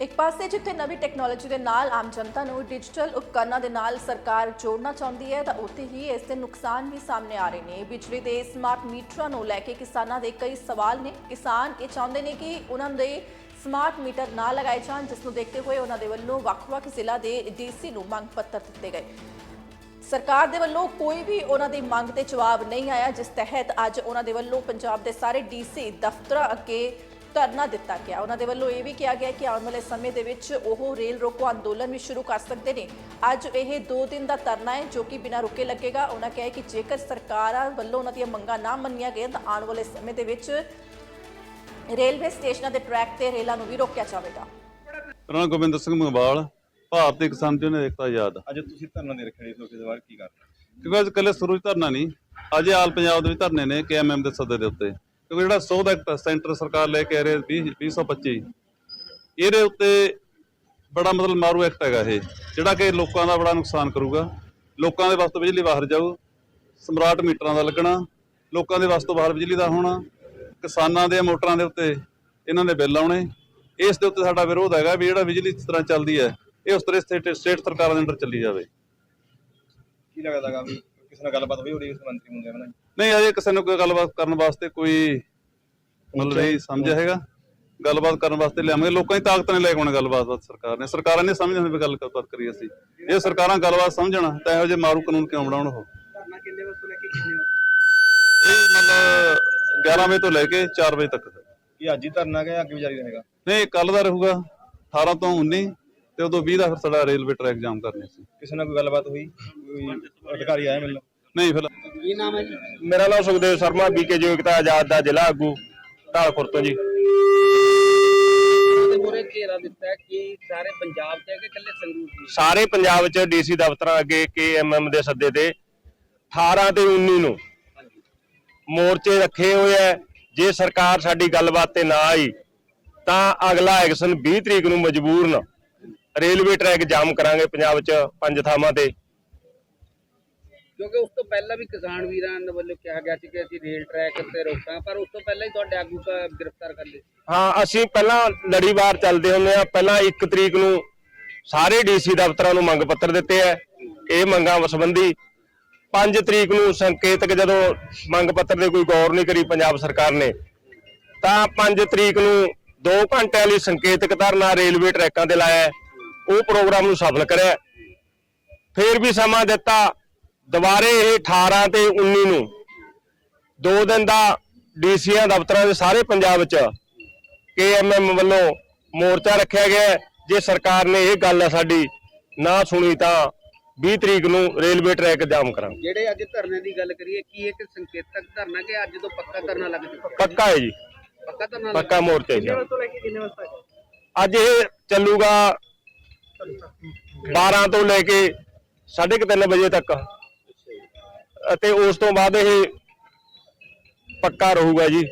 ਇੱਕ ਪਾਸੇ ਜਿੱਥੇ ਨਵੀਂ ਟੈਕਨੋਲੋਜੀ ਦੇ ਨਾਲ ਆਮ ਜਨਤਾ ਨੂੰ ਡਿਜੀਟਲ ਉਪਕਰਨਾਂ ਦੇ ਨਾਲ ਸਰਕਾਰ ਜੋੜਨਾ ਚਾਹੁੰਦੀ ਹੈ, ਤਾਂ ਉੱਥੇ ਹੀ ਇਸ ਦੇ ਨੁਕਸਾਨ ਵੀ ਸਾਹਮਣੇ ਆ ਰਹੇ ਨੇ। ਬਿਜਲੀ ਦੇ ਸਮਾਰਟ ਮੀਟਰਾਂ ਨੂੰ ਲੈ ਕੇ ਕਿਸਾਨਾਂ ਦੇ ਕਈ ਸਵਾਲ ਨੇ। ਕਿਸਾਨ ਇਹ ਚਾਹੁੰਦੇ ਨੇ ਕਿ ਉਹਨਾਂ ਦੇ ਸਮਾਰਟ ਮੀਟਰ ਨਾ ਲਗਾਏ ਜਾਣ, ਜਿਸ ਨੂੰ ਦੇਖਦੇ ਹੋਏ ਉਹਨਾਂ ਦੇ ਵੱਲੋਂ ਵੱਖ-ਵੱਖ ਜ਼ਿਲ੍ਹਾ ਦੇ ਡੀਸੀ ਨੂੰ ਮੰਗ ਪੱਤਰ ਦਿੱਤੇ ਗਏ। ਸਰਕਾਰ ਦੇ ਵੱਲੋਂ ਕੋਈ ਵੀ ਉਹਨਾਂ ਦੀ ਮੰਗ ਤੇ ਜਵਾਬ ਨਹੀਂ ਆਇਆ, ਜਿਸ ਤਹਿਤ ਅੱਜ ਉਹਨਾਂ ਦੇ ਵੱਲੋਂ ਪੰਜਾਬ ਦੇ ਸਾਰੇ ਡੀਸੀ ਦਫ਼ਤਰਾਂ ਅੱਗੇ ਧਰਨਾ ਦਿੱਤਾ ਗਿਆ। ਉਹਨਾਂ ਦੇ ਵੱਲੋਂ ਇਹ ਵੀ ਕਿਹਾ ਗਿਆ ਕਿ ਆਉਣ ਵਾਲੇ ਸਮੇਂ ਦੇ ਵਿੱਚ ਉਹ ਰੇਲ ਰੋਕੋ ਅੰਦੋਲਨ ਵੀ ਸ਼ੁਰੂ ਕਰ ਸਕਦੇ ਨੇ। ਅੱਜ ਇਹ 2 ਦਿਨ ਦਾ ਧਰਨਾ ਹੈ ਜੋ ਕਿ ਬਿਨਾਂ ਰੁਕੇ ਲੱਗੇਗਾ। ਉਹਨਾਂ ਕਿਹਾ ਕਿ ਜੇਕਰ ਸਰਕਾਰਾਂ ਵੱਲੋਂ ਉਹਨਾਂ ਦੀਆਂ ਮੰਗਾਂ ਨਾ ਮੰਨੀਆਂ ਗਈਆਂ ਤਾਂ ਆਉਣ ਵਾਲੇ ਸਮੇਂ ਦੇ ਵਿੱਚ ਰੇਲਵੇ ਸਟੇਸ਼ਨਾਂ ਦੇ ਟਰੈਕ ਤੇ ਰੇਲਾਂ ਨੂੰ ਵੀ ਰੋਕਿਆ ਜਾਵੇਗਾ। ਰਣਾ ਗੋਬਿੰਦ ਸਿੰਘ ਮੰਗਵਾਲ ਭਾਰਤੀ ਕਿਸਾਨ ਯੂਨੀਅਨ ਏਕਤਾ ਆਜ਼ਾਦ ਅੱਜ ਤੁਸੀਂ ਧਰਨਾ ਦੇ ਰੱਖੇ ਇਸ ਲੋਕੇ ਦੇ ਬਾਅਦ ਕੀ ਕਰਨਾ ਕਿਉਂਕਿ ਅੱਜ ਕੱਲੇ ਸੁਰੂ 'ਚ ਧਰਨਾ ਨਹੀਂ ਅੱਜ ਆਲ ਪੰਜਾਬ ਦੇ ਵਿੱਚ ਧਰਨੇ ਨੇ ਕੇਐਮਐਮ ਦੇ ਸੱਦੇ ਦੇ ਉੱਤੇ। ਕਿਉਂਕਿ ਜਿਹੜਾ ਸੋਧ ਐਕਟ ਸੈਂਟਰ ਸਰਕਾਰ ਲੈ ਕੇ ਆ ਰਹੀ 2025 ਇਹਦੇ ਉੱਤੇ ਬੜਾ ਮਤਲਬ ਮਾਰੂ ਐਕਟ ਹੈਗਾ ਇਹ, ਜਿਹੜਾ ਕਿ ਲੋਕਾਂ ਦਾ ਬੜਾ ਨੁਕਸਾਨ ਕਰੂਗਾ। ਲੋਕਾਂ ਦੇ ਵਾਸਤੇ ਬਿਜਲੀ ਬਾਹਰ ਜਾਊ, ਸਮਰਾਟ ਮੀਟਰਾਂ ਦਾ ਲੱਗਣਾ, ਲੋਕਾਂ ਦੇ ਵਾਸਤੇ ਬਾਹਰ ਬਿਜਲੀ ਦਾ ਹੋਣਾ, ਕਿਸਾਨਾਂ ਦੇ ਮੋਟਰਾਂ ਦੇ ਉੱਤੇ ਇਹਨਾਂ ਦੇ ਬਿੱਲ ਆਉਣੇ। ਇਸ ਦੇ ਉੱਤੇ ਸਾਡਾ ਵਿਰੋਧ ਹੈਗਾ ਵੀ ਜਿਹੜਾ ਬਿਜਲੀ ਇਸ ਤਰ੍ਹਾਂ ਚੱਲਦੀ ਹੈ, ਇਹ ਉਸ ਤਰ੍ਹਾਂ ਸਟੇਟ ਸਟੇਟ ਸਰਕਾਰਾਂ ਦੇ ਅੰਡਰ ਚੱਲੀ ਜਾਵੇ। ਕੀ ਲੱਗਦਾਗਾ ਵੀ ਕਿਸੇ ਨਾਲ ਗੱਲਬਾਤ ਹੋਈ ਹੋਣੀ ਇਸ ਮੰਤਰੀ ਮੁੰਡੇ ਨਾਲ? ਨਹੀਂ ਅਜੇ ਕਿਸੇ ਨੂੰ ਕੋਈ ਗੱਲਬਾਤ ਕਰਨ ਵਾਸਤੇ ਕੋਈ ਮਤਲਬ ਨਹੀਂ ਸਮਝਿਆ ਹੈਗਾ ਗੱਲਬਾਤ ਕਰਨ ਵਾਸਤੇ ਲਿਆਵਾਂਗੇ। ਲੋਕਾਂ ਦੀ ਤਾਕਤ ਨੇ ਲੈ ਕੇ ਆਉਣੀ ਗੱਲਬਾਤ ਬਸ ਸਰਕਾਰ ਨੇ। ਸਰਕਾਰਾਂ ਨੇ ਸਮਝਦੇ ਹੋਏ ਵੀ ਗੱਲਬਾਤ ਕਰੀ ਅਸੀਂ। ਜੇ ਸਰਕਾਰਾਂ ਗੱਲਬਾਤ ਸਮਝਣ ਤਾਂ ਇਹੋ ਜਿਹੇ ਮਾਰੂ ਕਾਨੂੰਨ ਕਿਉਂ ਬਣਾਉਣ ਉਹ? ਧਰਨਾ ਕਿੰਨੇ ਵਜੇ ਤੋਂ ਲੈ ਕੇ ਕਿੰਨੇ ਵਜੇ ਇਹ ਮਤਲਬ 11 ਵਜੇ ਤੋਂ ਲੈ ਕੇ 4 ਵਜੇ ਤੱਕ। ਕੀ ਅੱਜ ਹੀ ਧਰਨਾ ਗਿਆ ਅੱਗੇ ਵੀ ਜਾਰੀ ਰਹੇਗਾ? ਨਹੀਂ ਕੱਲ ਦਾ ਰਹੂਗਾ। 18 ਤੋਂ 19 ਤੇ ਉਦੋਂ 20 ਦਾ ਫਿਰ ਸਾਡਾ ਰੇਲਵੇ ਟਰੈਕ ਜਾਮ ਕਰਨੇ ਸੀ। ਕਿਸੇ ਨਾਲ ਕੋਈ ਗੱਲਬਾਤ ਹੋਈ? ਕੋਈ ਅਧਿਕਾਰੀ ਆਇਆ ਮਿਲਣ? ਨਹੀਂ ਫਿਰ। ਕੀ ਨਾਮ ਹੈ ਜੀ? ਮੇਰਾ ਨਾਮ ਸੁਖਦੇਵ ਸ਼ਰਮਾ ਬੀਕੇ ਜੋਗਤਾ ਆਜ਼ਾਦ ਦਾ ਜ਼ਿਲ੍ਹਾ ਆਗੂ ਢਾਲਪੁਰ ਤੋਂ ਜੀ। ਦੇ ਮੂਹਰੇ ਘੇਰਾ ਦਿੱਤਾ ਹੈ ਕਿ ਸਾਰੇ ਪੰਜਾਬ ਤੇ ਹੈ ਕਿ ਇਕੱਲੇ ਸੰਗਰੂਰ ਦੀ ਸਾਰੇ ਪੰਜਾਬ 'ਚ ਡੀਸੀ ਦਫ਼ਤਰਾਂ ਅੱਗੇ ਕੇਐਮਐਮ ਦੇ ਸੱਦੇ ਤੇ 18 ਤੇ 19 ਨੂੰ ਮੋਰਚੇ ਰੱਖੇ ਹੋਏ ਐ ਜੇ ਸਰਕਾਰ ਸਾਡੀ ਗੱਲਬਾਤ ਤੇ ਨਾ ਆਈ ਤਾਂ ਅਗਲਾ ਐਕਸ਼ਨ 20 ਤਰੀਕ ਨੂੰ ਮਜਬੂਰਨ ਰੇਲਵੇ ਟਰੈਕ ਜਾਮ ਕਰਾਂਗੇ ਪੰਜਾਬ 'ਚ ਪੰਜ ਥਾਵਾਂ ਤੇ। ਕਿਉਂਕਿ ਉਸ ਤੋਂ ਪਹਿਲਾਂ ਵੀ ਕਿਸਾਨ ਵੀਰਾਂ ਦੇ ਵੱਲੋਂ ਕਿਹਾ ਗਿਆ ਸੀ ਕਿ ਅਸੀਂ ਰੇਲ ਟਰੈਕ ਤੇ ਰੋਕਾਂ, ਪਰ ਉਸ ਤੋਂ ਪਹਿਲਾਂ ਹੀ ਤੁਹਾਡੇ ਆਗੂ ਗ੍ਰਿਫਤਾਰ ਕਰ ਲਏ। ਹਾਂ, ਅਸੀਂ ਪਹਿਲਾਂ ਲੜੀਵਾਰ ਚੱਲਦੇ ਹੁੰਦੇ ਆ ਪਹਿਲਾਂ 1 ਤਰੀਕ ਨੂੰ ਸਾਰੇ ਡੀਸੀ ਦਫ਼ਤਰਾਂ ਨੂੰ ਮੰਗ ਪੱਤਰ ਦਿੱਤੇ ਐ ਇਹ ਮੰਗਾਂ ਸੰਬੰਧੀ 5 ਤਰੀਕ ਨੂੰ ਸੰਕੇਤਕ ਜਦੋਂ ਮੰਗ ਪੱਤਰ ਦੇ ਕੋਈ ਗੌਰ ਨਹੀਂ ਕਰੀ ਪੰਜਾਬ ਸਰਕਾਰ ਨੇ, ਤਾਂ 5 ਤਰੀਕ ਨੂੰ 2 ਘੰਟਿਆਂ ਲਈ ਸੰਕੇਤਕ ਧਰਨਾ ਰੇਲਵੇ ਟਰੈਕਾਂ ਤੇ ਲਾਇਆ। ਉਹ ਪ੍ਰੋਗਰਾਮ ਨੂੰ ਸਫਲ ਕਰਿਆ। ਫੇਰ ਵੀ ਸਮਾਂ ਦਿੱਤਾ। ਦੁਬਾਰੇ ਇਹ 18 ਤੇ 19 ਨੂੰ ਦੋ ਦਿਨ ਦਾ ਡੀਸੀਆਂ ਦਫ਼ਤਰਾਂ ਦੇ ਸਾਰੇ ਪੰਜਾਬ 'ਚ ਕੇਐਮਐਮ ਵੱਲੋਂ ਮੋਰਚਾ ਰੱਖਿਆ ਗਿਆ। ਜੇ ਸਰਕਾਰ ਨੇ ਇਹ ਗੱਲ ਸਾਡੀ ਨਾ ਸੁਣੀ ਤਾਂ 20 ਤਰੀਕ ਨੂੰ ਰੇਲਵੇ ਟਰੈਕ ਜਾਮ ਕਰਾਂਗੇ। ਜਿਹੜੇ ਅੱਜ ਧਰਨੇ ਦੀ ਗੱਲ ਕਰੀਏ ਕੀ ਇੱਕ ਸੰਕੇਤਕ ਧਰਨਾ ਕਿ ਅੱਜ ਤੋਂ ਪੱਕਾ ਧਰਨਾ ਲੱਗ ਚੁੱਕਾ ਪੱਕਾ ਹੈ ਜੀ। ਪੱਕਾ ਧਰਨਾ ਪੱਕਾ ਮੋਰਚਾ ਹੈ ਜੀ। ਅੱਜ ਇਹ ਚੱਲੂਗਾ 12 ਤੋਂ ਲੈ ਕੇ 3:30 ਵਜੇ ਤੱਕ। ਅਤੇ ਉਸ ਤੋਂ ਬਾਅਦ ਇਹ ਪੱਕਾ ਰਹੂਗਾ ਜੀ।